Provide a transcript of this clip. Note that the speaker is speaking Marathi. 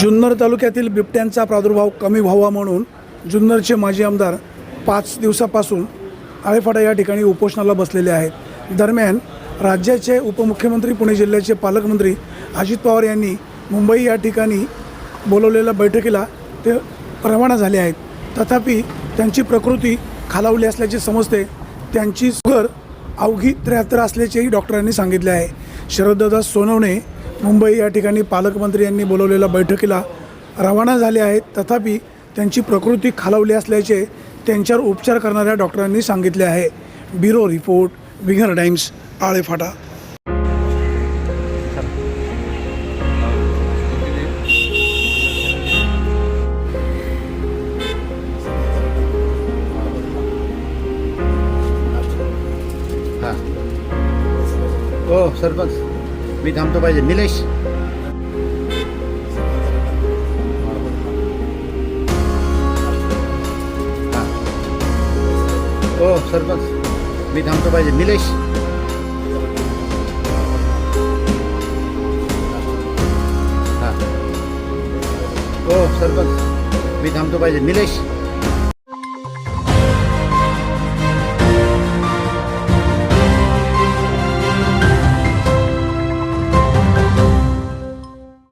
जुन्नर तालुक्यातील बिबट्यांचा प्रादुर्भाव कमी व्हावा म्हणून जुन्नरचे माजी आमदार पाच दिवसापासून आळेफाटा या ठिकाणी उपोषणाला बसलेले आहेत. दरम्यान राज्याचे उपमुख्यमंत्री पुणे जिल्ह्याचे पालकमंत्री अजित पवार यांनी मुंबई या ठिकाणी बोलवलेल्या बैठकीला ते रवाना झाले आहेत. तथापि त्यांची प्रकृती खालावली असल्याचे समजते त्यांची सुगर अवघी त्र्याहत्तर असल्याचेही डॉक्टरांनी सांगितले आहे. शरददादा सोनवणे मुंबई या ठिकाणी पालकमंत्री यांनी बोलवलेल्या बैठकीला रवाना झाले आहेत. तथापि त्यांची प्रकृती खालावली असल्याचे त्यांच्यावर उपचार करणाऱ्या डॉक्टरांनी सांगितले आहे. Bureau report Winger Times Alephata. हां. हो सरपंच. मी थांबतो पाहिजे. निलेश. हो. सरपंच. मी थांबतो पाहिजे. निलेश. हां. हो सरपंच. मी थांबतो पाहिजे. निलेश.